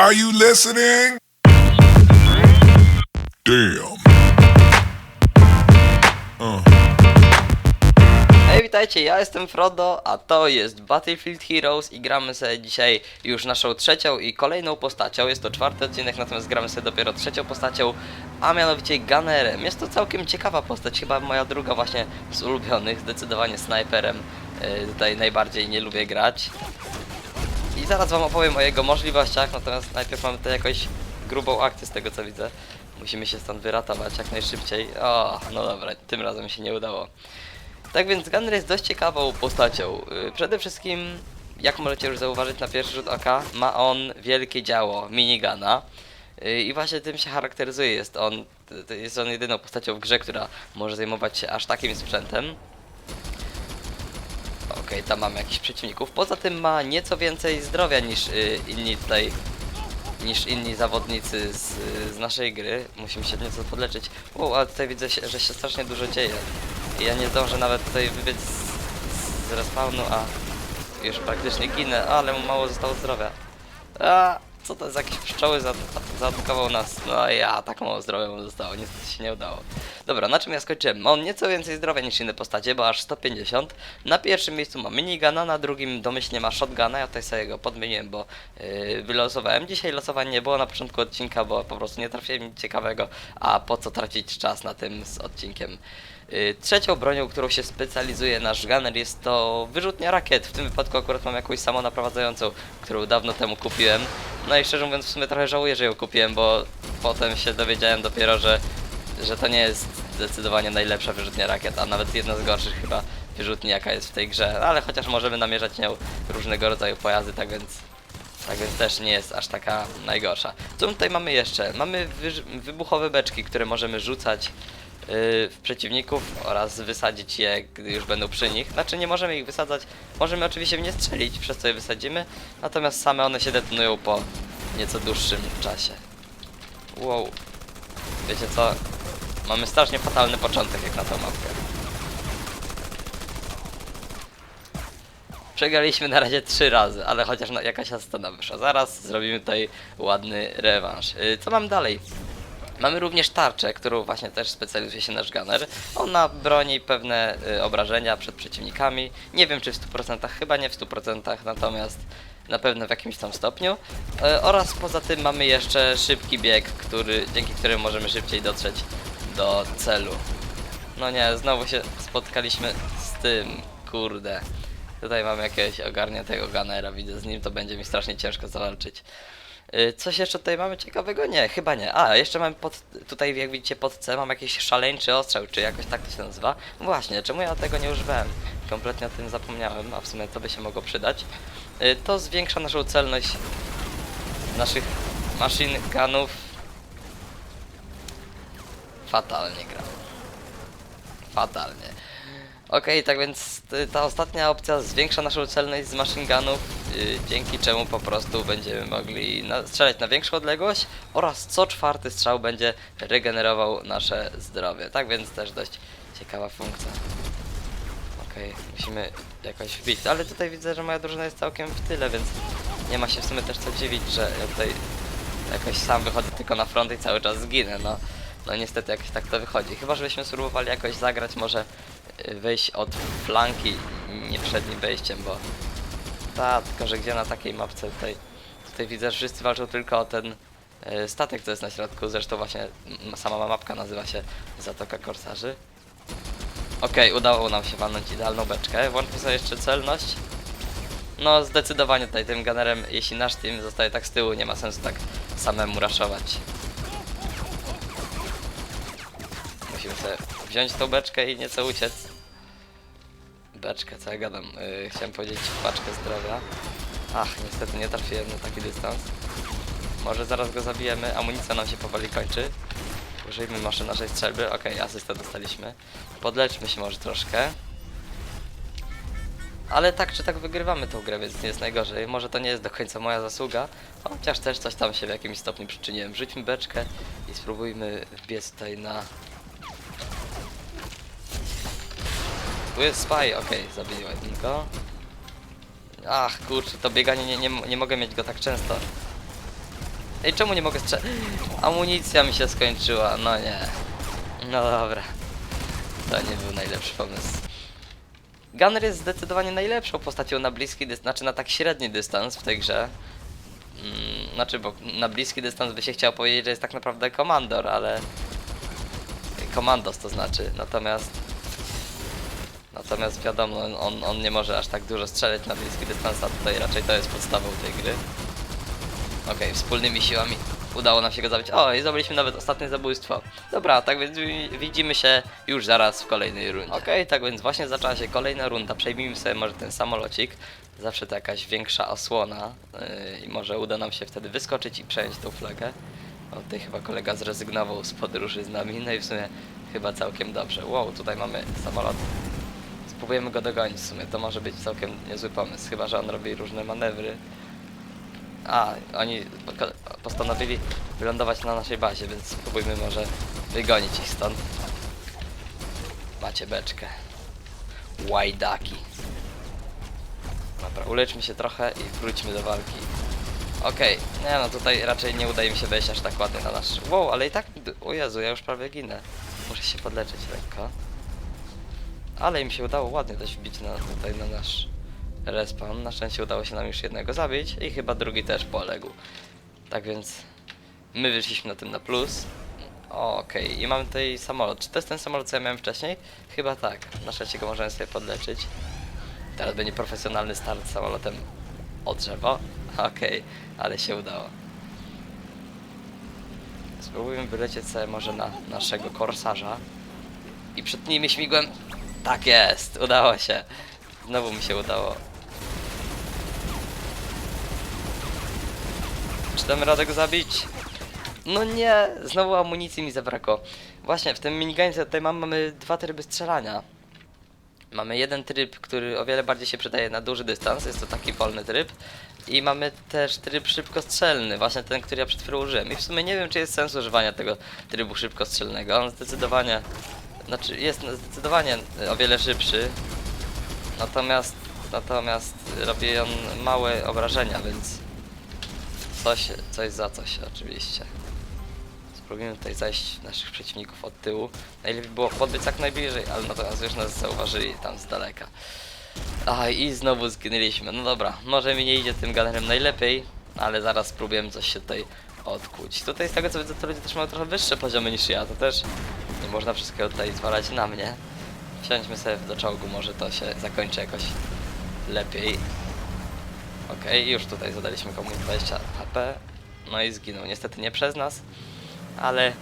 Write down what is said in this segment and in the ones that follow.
Are you listening? Damn. Hej, witajcie, ja jestem Frodo, a to jest Battlefield Heroes i gramy sobie dzisiaj już naszą trzecią i kolejną postacią. Jest to czwarty odcinek, natomiast gramy sobie dopiero trzecią postacią, a mianowicie Gunnerem. Jest to całkiem ciekawa postać, chyba moja druga właśnie z ulubionych, zdecydowanie snajperem. Yy, tutaj najbardziej nie lubię grać. I zaraz wam opowiem o jego możliwościach, natomiast najpierw mamy tutaj jakąś grubą akcję z tego co widzę. Musimy się stąd wyratować jak najszybciej. O, no dobra, tym razem się nie udało. Tak więc Gunner jest dość ciekawą postacią. Yy, Przede wszystkim, jak możecie już zauważyć na pierwszy rzut oka, ma on wielkie działo minigana. Yy, I właśnie tym się charakteryzuje. Jest on, to jest on jedyną postacią w grze, która może zajmować się aż takim sprzętem. Okej, tam mamy jakichś przeciwników. Poza tym ma nieco więcej zdrowia niż y, inni tutaj, niż inni zawodnicy z, z naszej gry. Musimy się nieco podleczyć. Wow, ale tutaj widzę, się, że się strasznie dużo dzieje. I ja nie zdążę nawet tutaj wybiec z, z respawnu, a już praktycznie ginę, ale mu mało zostało zdrowia. A, co to jest jakieś pszczoły za- zaatakował nas? No ja tak mało zdrowia mu zostało, niestety się nie udało. Dobra, na czym ja skończyłem? Ma on nieco więcej zdrowia niż inne postacie, bo aż 150. Na pierwszym miejscu ma minigana, na drugim domyślnie ma shotguna. Ja tutaj sobie go podmieniłem, bo yy, wylosowałem. Dzisiaj losowań nie było na początku odcinka, bo po prostu nie trafiłem nic ciekawego, a po co tracić czas na tym z odcinkiem. Yy, Trzecią bronią, którą się specjalizuje nasz gunner jest to wyrzutnia rakiet. W tym wypadku akurat mam jakąś samonaprowadzającą, którą dawno temu kupiłem. No i szczerze mówiąc w sumie trochę żałuję, że ją kupiłem, bo potem się dowiedziałem dopiero, że, że to nie jest zdecydowanie najlepsza wyrzutnia rakiet, a nawet jedna z gorszych chyba wyrzutni jaka jest w tej grze. Ale chociaż możemy namierzać nią różnego rodzaju pojazdy, tak więc tak więc też nie jest aż taka najgorsza. Co tutaj mamy jeszcze? Mamy wybuchowe beczki, które możemy rzucać w przeciwników oraz wysadzić je, gdy już będą przy nich. Znaczy nie możemy ich wysadzać, możemy oczywiście w nie strzelić, przez co je wysadzimy, natomiast same one się detonują po nieco dłuższym czasie. Wow. Wiecie co? Mamy strasznie fatalny początek jak na tą mapkę. Przegraliśmy na razie trzy razy, ale chociaż jakaś asysta wyszła. Zaraz zrobimy tutaj ładny rewanż. Yy, co mam dalej? Mamy również tarczę, którą właśnie też specjalizuje się nasz gunner. Ona broni pewne y, obrażenia przed przeciwnikami. Nie wiem czy w 100%, chyba nie w 100%, natomiast na pewno w jakimś tam stopniu. Y, oraz poza tym mamy jeszcze szybki bieg, który, dzięki któremu możemy szybciej dotrzeć do celu. No nie, znowu się spotkaliśmy z tym, kurde. Tutaj mamy jakiegoś ogarniętego gunnera, widzę z nim, to będzie mi strasznie ciężko zawalczyć. Y, Coś jeszcze tutaj mamy ciekawego? Nie, chyba nie. A, jeszcze mamy pod, tutaj jak widzicie pod C mam jakiś szaleńczy ostrzał, czy jakoś tak to się nazywa. Właśnie, czemu ja tego nie używałem? Kompletnie o tym zapomniałem, a w sumie to by się mogło przydać. Y, To zwiększa naszą celność naszych machine gunów. Fatalnie gram. Fatalnie. Okej, tak więc y, ta ostatnia opcja zwiększa naszą celność z machine gunów, y, dzięki czemu po prostu będziemy mogli strzelać na większą odległość oraz co czwarty strzał będzie regenerował nasze zdrowie. Tak więc też dość ciekawa funkcja. Okej, musimy jakoś wbić, ale tutaj widzę, że moja drużyna jest całkiem w tyle, więc nie ma się w sumie też co dziwić, że ja tutaj jakoś sam wychodzę tylko na front i cały czas zginę, no. No niestety jakoś tak to wychodzi. Chyba, żebyśmy spróbowali jakoś zagrać, może wejść od flanki, nie przednim wejściem, bo ta, tylko że gdzie na takiej mapce tutaj, tutaj widzę, że wszyscy walczą tylko o ten y, statek, co jest na środku, zresztą właśnie sama mapka nazywa się Zatoka Korsarzy. Okej, udało nam się walnąć idealną beczkę, włączmy sobie jeszcze celność. No zdecydowanie tutaj tym gunnerem, jeśli nasz team zostaje tak z tyłu, nie ma sensu tak samemu raszować. Musimy sobie wziąć tą beczkę i nieco uciec. Beczkę, co ja gadam? Yy, chciałem powiedzieć paczkę zdrowia. Ach, niestety nie trafiłem na taki dystans. Może zaraz go zabijemy, amunicja nam się powoli kończy. Użyjmy maszyny naszej strzelby. Okej, asystę dostaliśmy. Podleczmy się może troszkę. Ale tak czy tak wygrywamy tą grę, więc nie jest najgorzej. Może to nie jest do końca moja zasługa, chociaż też coś tam się w jakimś stopniu przyczyniłem. Rzućmy beczkę i spróbujmy wbiec tutaj na... Tu jest spy, okej, zabiłem go. Ach kurczę, to bieganie nie, nie, nie mogę mieć go tak często. Ej, czemu nie mogę strzelać? Amunicja mi się skończyła, no nie. No dobra. To nie był najlepszy pomysł. Gunner jest zdecydowanie najlepszą postacią na bliski dystans, znaczy na tak średni dystans w tej grze. Mm, znaczy, bo na bliski dystans by się chciał powiedzieć, że jest tak naprawdę komandor, ale... Komandos to znaczy, natomiast... Natomiast wiadomo, on, on nie może aż tak dużo strzelać na bliski dystans, a tutaj raczej to jest podstawą tej gry. Okej, wspólnymi siłami udało nam się go zabić. O, i zrobiliśmy nawet ostatnie zabójstwo. Dobra, tak więc wi- widzimy się już zaraz w kolejnej rundzie. Okej, tak więc właśnie zaczęła się kolejna runda. Przejmijmy sobie może ten samolocik. Zawsze to jakaś większa osłona yy, i może uda nam się wtedy wyskoczyć i przejąć tą flagę. O, tutaj chyba kolega zrezygnował z podróży z nami, no i w sumie chyba całkiem dobrze. Wow, tutaj mamy samolot. Spróbujemy go dogonić w sumie, to może być całkiem niezły pomysł, chyba że on robi różne manewry. A, oni postanowili wylądować na naszej bazie, więc spróbujmy może wygonić ich stąd. Macie beczkę. Łajdaki. Dobra, uleczmy się trochę i wróćmy do walki. Okej, nie no tutaj raczej nie udaje mi się wejść aż tak ładnie na nasz... Wow, ale i tak... O Jezu, ja już prawie ginę. Muszę się podleczyć lekko. Ale im się udało ładnie dość wbić na, tutaj na nasz respawn. Na szczęście udało się nam już jednego zabić i chyba drugi też poległ. Tak więc my wyszliśmy na tym na plus. Okej, i mamy tutaj samolot. Czy to jest ten samolot, co ja miałem wcześniej? Chyba tak. Na szczęście go możemy sobie podleczyć. Teraz będzie profesjonalny start samolotem o drzewo. Okej, ale się udało. Spróbujmy wylecieć sobie może na naszego korsarza. I przetnijmy śmigłem. Tak jest, udało się. Znowu mi się udało. Czy damy radę go zabić? No nie, znowu amunicji mi zabrakło. Właśnie, w tym miniganie co tutaj mam, mamy dwa tryby strzelania. Mamy jeden tryb, który o wiele bardziej się przydaje na duży dystans, jest to taki wolny tryb. I mamy też tryb szybkostrzelny, właśnie ten, który ja przed chwilą użyłem. I w sumie nie wiem, czy jest sens używania tego trybu szybkostrzelnego. On zdecydowanie, znaczy jest zdecydowanie o wiele szybszy. Natomiast, natomiast robi on małe obrażenia, więc coś, coś za coś oczywiście. Spróbujemy tutaj zajść naszych przeciwników od tyłu. Najlepiej było podbiec jak najbliżej, ale natomiast już nas zauważyli tam z daleka. A i znowu zginęliśmy. No dobra, może mi nie idzie tym galerem najlepiej, ale zaraz spróbujemy coś się tutaj odkuć. Tutaj z tego co widzę, to ludzie też mają trochę wyższe poziomy niż ja, to też nie można wszystkiego tutaj zwalać na mnie. Wsiądźmy sobie do czołgu, może to się zakończy jakoś lepiej. Okej, już tutaj zadaliśmy komuś 20 HP. No i zginął. Niestety nie przez nas, ale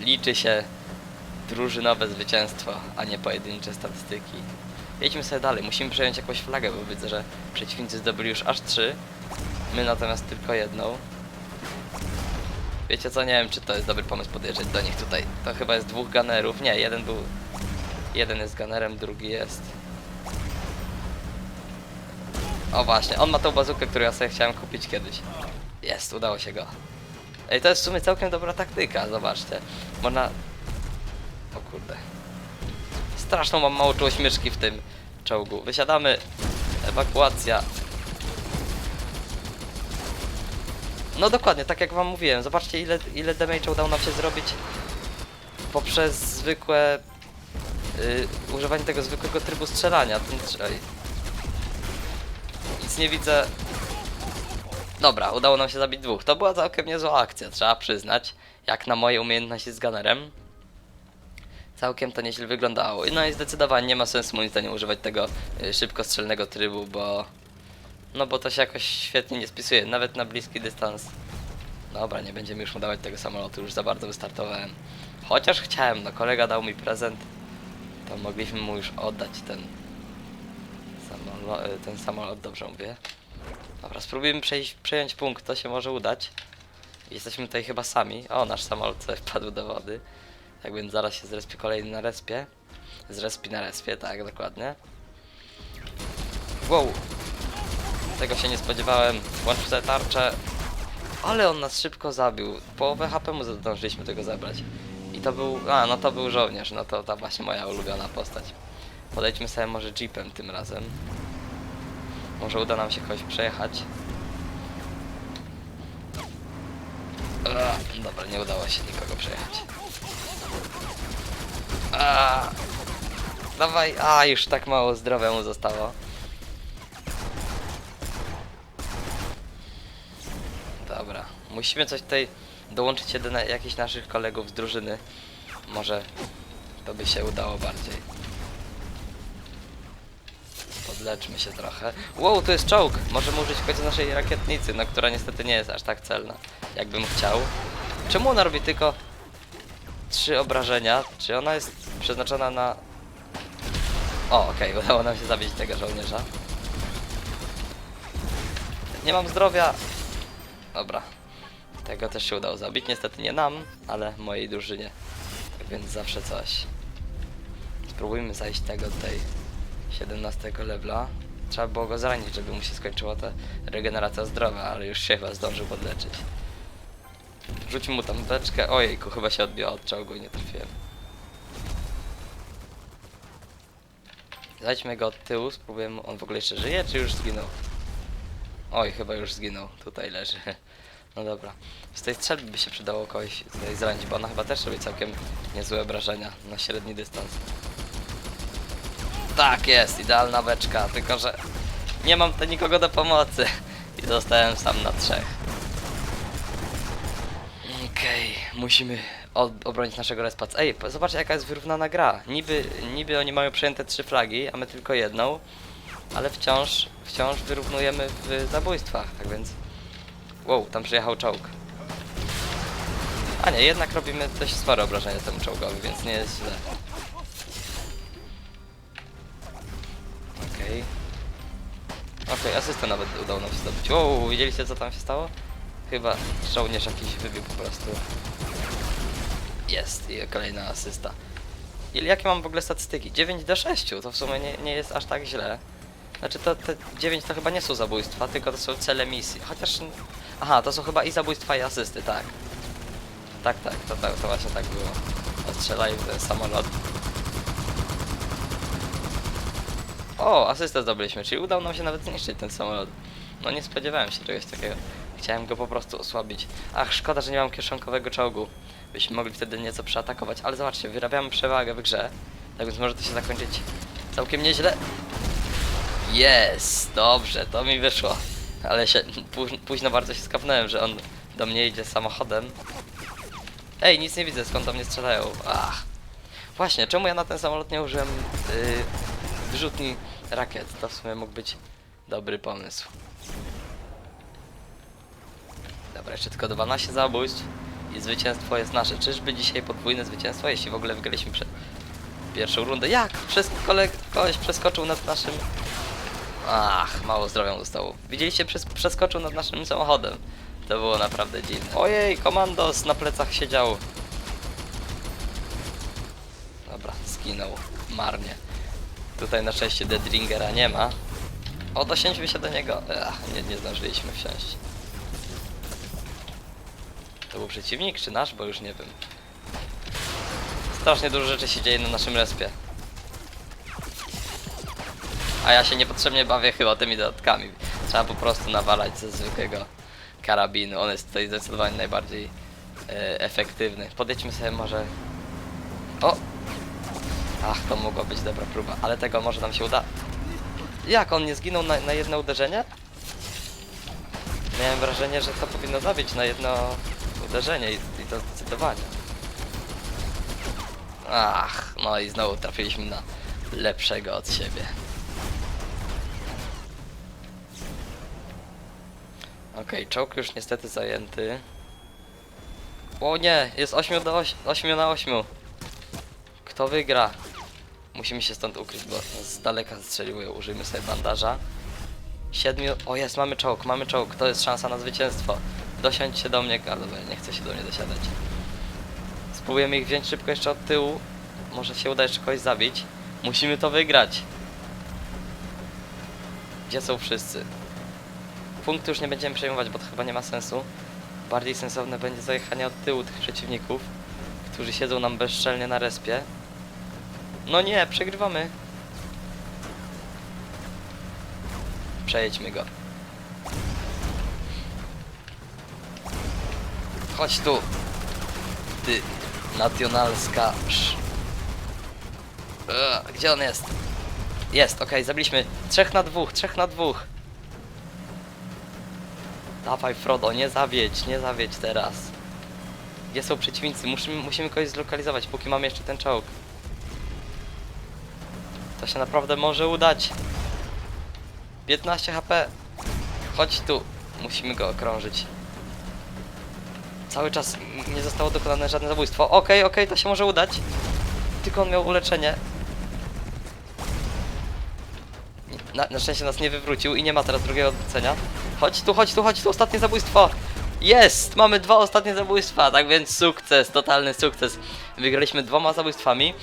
liczy się drużynowe zwycięstwo, a nie pojedyncze statystyki. Jedźmy sobie dalej, musimy przejąć jakąś flagę, bo widzę, że przeciwnicy zdobyli już aż trzy. My natomiast tylko jedną. Wiecie co, nie wiem czy to jest dobry pomysł podjeżdżać do nich tutaj. To chyba jest dwóch gunnerów. Nie, jeden był... Jeden jest gunnerem, drugi jest... O właśnie, on ma tą bazukę, którą ja sobie chciałem kupić kiedyś. Jest, udało się go. Ej, to jest w sumie całkiem dobra taktyka, zobaczcie. Można... O kurde. Straszną mam mało czułość myszki w tym czołgu. Wysiadamy. Ewakuacja. No dokładnie, tak jak wam mówiłem. Zobaczcie ile, ile damage'a udało nam się zrobić poprzez zwykłe... Yy, używanie tego zwykłego trybu strzelania. Ten. Nic nie widzę. Dobra, udało nam się zabić dwóch. To była całkiem niezła akcja, trzeba przyznać. Jak na moje umiejętności z gunnerem. Całkiem to nieźle wyglądało. No i zdecydowanie nie ma sensu moim zdaniem używać tego y, szybkostrzelnego trybu, bo... No bo to się jakoś świetnie nie spisuje, nawet na bliski dystans. Dobra, nie będziemy już udawać tego samolotu, już za bardzo wystartowałem. Chociaż chciałem, no kolega dał mi prezent, to mogliśmy mu już oddać ten samolot, ten samolot, dobrze mówię. Dobra, spróbujemy przejść, przejąć punkt, to się może udać. Jesteśmy tutaj chyba sami. O, nasz samolot sobie wpadł do wody. Tak więc zaraz się zrespie kolejny na respie. Zrespi na respie, tak, dokładnie. Wow! Tego się nie spodziewałem. Włącz sobie tarczę. Ale on nas szybko zabił. Połowę HP mu zdążyliśmy tego zebrać. I to był... A, no to był żołnierz. No to ta właśnie moja ulubiona postać. Podejdźmy sobie może jeepem tym razem. Może uda nam się kogoś przejechać. Dobra, nie udało się nikogo przejechać. A, dawaj, a już tak mało zdrowia mu zostało. Dobra, musimy coś tutaj dołączyć jeden na jakichś naszych kolegów z drużyny. Może to by się udało bardziej. Podleczmy się trochę. Wow, tu jest czołg! Możemy użyć w końcu naszej rakietnicy, no która niestety nie jest aż tak celna, jakbym chciał. Czemu ona robi tylko trzy obrażenia? Czy ona jest przeznaczona na... O, okej, udało nam się zabić tego żołnierza. Nie mam zdrowia. Dobra. Tego też się udało zabić. Niestety nie nam, ale mojej drużynie. Tak więc zawsze coś. Spróbujmy zajść tego tutaj 17 levela. Trzeba było go zranić, żeby mu się skończyła ta regeneracja zdrowia, ale już się chyba zdążył podleczyć. Rzuć mu tam beczkę. Ojejku, chyba się odbiła od czołgu i nie trafiłem. Zajdźmy go od tyłu, spróbujemy. On w ogóle jeszcze żyje, czy już zginął? Oj, chyba już zginął. Tutaj leży. No dobra. Z tej strzelby by się przydało kogoś tutaj zranić, bo ona chyba też robi całkiem niezłe obrażenia na średni dystans. Tak jest, idealna beczka, tylko że nie mam tu nikogo do pomocy i zostałem sam na trzech. Okej, musimy od, obronić naszego respac. Ej, zobaczcie jaka jest wyrównana gra. Niby, niby oni mają przejęte trzy flagi, a my tylko jedną, ale wciąż, wciąż wyrównujemy w zabójstwach, tak więc... Wow, tam przyjechał czołg. A nie, jednak robimy dość spore obrażenia temu czołgowi, więc nie jest źle. Okej. Okej, asystę nawet udało nam się zdobyć. Wow, widzieliście co tam się stało? Chyba żołnierz jakiś wybił po prostu. Jest, i kolejna asysta. Ile, jakie mam w ogóle statystyki? 9 do 6, to w sumie nie, nie jest aż tak źle. Znaczy to te 9 to chyba nie są zabójstwa, tylko to są cele misji. Chociaż... Aha, to są chyba i zabójstwa i asysty, tak. Tak, tak, to, to, to właśnie tak było. Ostrzelaj w samolot. O, asystę zdobyliśmy, czyli udało nam się nawet zniszczyć ten samolot. No nie spodziewałem się czegoś takiego. Chciałem go po prostu osłabić. Ach, szkoda, że nie mam kieszonkowego czołgu. Byśmy mogli wtedy nieco przeatakować, ale zobaczcie, wyrabiamy przewagę w grze. Tak więc może to się zakończyć całkiem nieźle. Jest, dobrze, to mi wyszło. Ale się pó- późno bardzo się skapnąłem, że on do mnie idzie samochodem. Ej, nic nie widzę, skąd do mnie strzelają. Ach. Właśnie, czemu ja na ten samolot nie użyłem yy, wyrzutni rakiet? To w sumie mógł być dobry pomysł. Dobra, jeszcze tylko 12 zabójstw i zwycięstwo jest nasze. Czyżby dzisiaj podwójne zwycięstwo, jeśli w ogóle wygraliśmy przed pierwszą rundę? Jak? Przez koleg koleś przeskoczył nad naszym... Ach, mało zdrowia zostało. Widzieliście, przeskoczył nad naszym samochodem. To było naprawdę dziwne. Ojej, komandos na plecach siedział. Dobra, skinął. Marnie. Tutaj na szczęście Deadringera nie ma. O, dosięćmy się do niego. Ach, nie, nie zdążyliśmy wsiąść. To był przeciwnik czy nasz? Bo już nie wiem. Strasznie dużo rzeczy się dzieje na naszym respie. A ja się niepotrzebnie bawię chyba tymi dodatkami. Trzeba po prostu nawalać ze zwykłego karabinu. On jest tutaj zdecydowanie najbardziej e, efektywny. Podejdźmy sobie może... O! Ach, to mogła być dobra próba, ale tego może nam się uda. Jak on nie zginął na, na jedno uderzenie? Miałem wrażenie, że to powinno zabić na jedno uderzenie i, i to zdecydowanie. Ach, no i znowu trafiliśmy na lepszego od siebie. Okej, czołg już niestety zajęty. O nie, jest 8 do 8, 8 na 8. Kto wygra? Musimy się stąd ukryć, bo z daleka strzeliły. Użyjmy sobie bandaża. Siedmiu. O jest, mamy czołg, mamy czołg. To jest szansa na zwycięstwo. Dosiądź się do mnie, ale nie chce się do mnie dosiadać. Spróbujemy ich wziąć szybko jeszcze od tyłu. Może się uda jeszcze kogoś zabić. Musimy to wygrać. Gdzie są wszyscy? Punktu już nie będziemy przejmować, bo to chyba nie ma sensu. Bardziej sensowne będzie zajechanie od tyłu tych przeciwników, którzy siedzą nam bezczelnie na respie. No nie, przegrywamy. Przejedźmy go. Chodź tu. Ty, nacjonalska. Gdzie on jest? Jest, okej, zabiliśmy. Trzech na dwóch, trzech na dwóch. Dawaj Frodo, nie zawiedź, nie zawiedź teraz. Gdzie są przeciwnicy? Musimy, musimy kogoś zlokalizować, póki mamy jeszcze ten czołg. To się naprawdę może udać. 15 HP. Chodź tu. Musimy go okrążyć. Cały czas nie zostało dokonane żadne zabójstwo. Okej, okej, to się może udać. Tylko on miał uleczenie. Na, na szczęście nas nie wywrócił i nie ma teraz drugiego odwrócenia. Chodź tu, chodź tu, chodź tu, ostatnie zabójstwo! Jest! Mamy dwa ostatnie zabójstwa, tak więc sukces, totalny sukces. Wygraliśmy dwoma zabójstwami.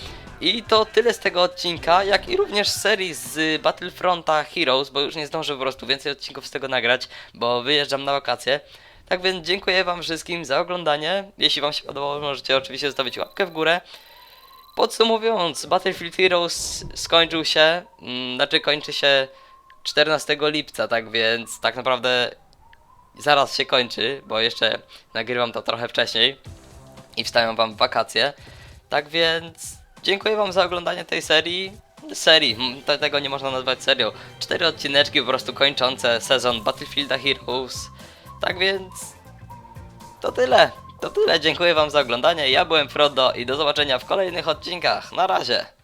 I to tyle z tego odcinka, jak i również serii z Battlefronta Heroes, bo już nie zdążę po prostu więcej odcinków z tego nagrać, bo wyjeżdżam na wakacje. Tak więc dziękuję wam wszystkim za oglądanie. Jeśli wam się podobało, możecie oczywiście zostawić łapkę w górę. Podsumowując, Battlefield Heroes skończył się, mm, znaczy kończy się 14 lipca, tak więc tak naprawdę zaraz się kończy, bo jeszcze nagrywam to trochę wcześniej i wstawiam wam w wakacje. Tak więc dziękuję wam za oglądanie tej serii. Serii, te- tego nie można nazwać serią. Cztery odcineczki po prostu kończące sezon Battlefielda Heroes. Tak więc to tyle. To tyle. Dziękuję wam za oglądanie. Ja byłem Frodo i do zobaczenia w kolejnych odcinkach. Na razie.